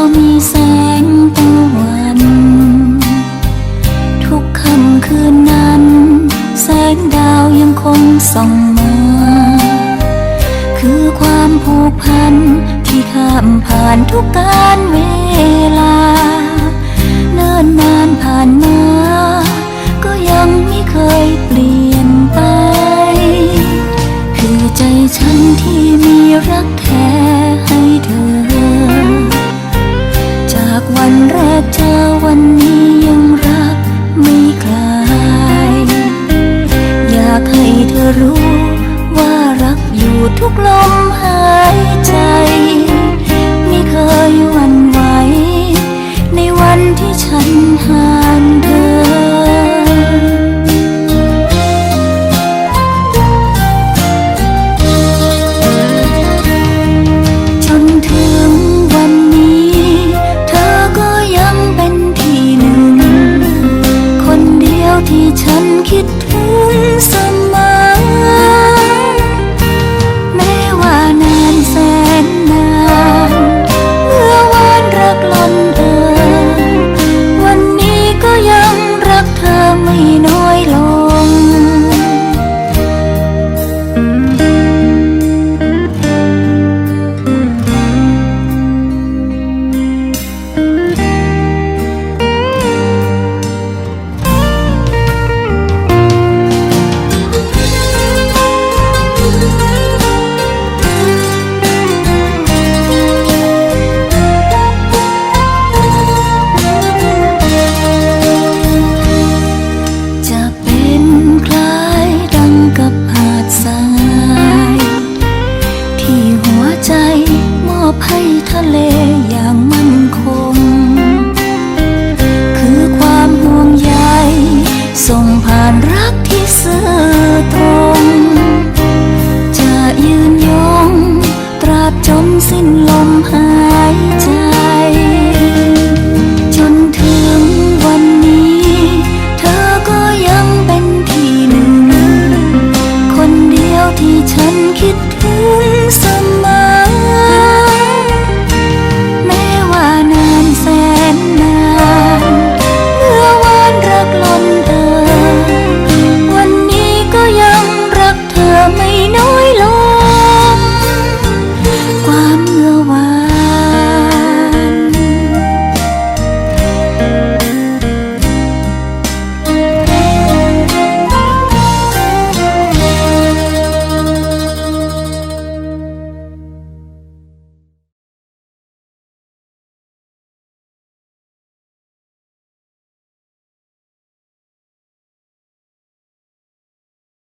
ามีแสงตะวัน ทุกค่ำคืนนั้น แสงดาวยังคงส่องมา คือความผูกพันที่ข้ามผ่านทุกการเวลา เนิ่นนานผ่านมา ก็ยังไม่เคยเปลี่ยนไป คือใจฉันที่มีรักเธอ เธอวันนี้ยังรักไม่คลาย อยากให้เธอรู้ว่ารักอยู่ทุกลมหายใจ So.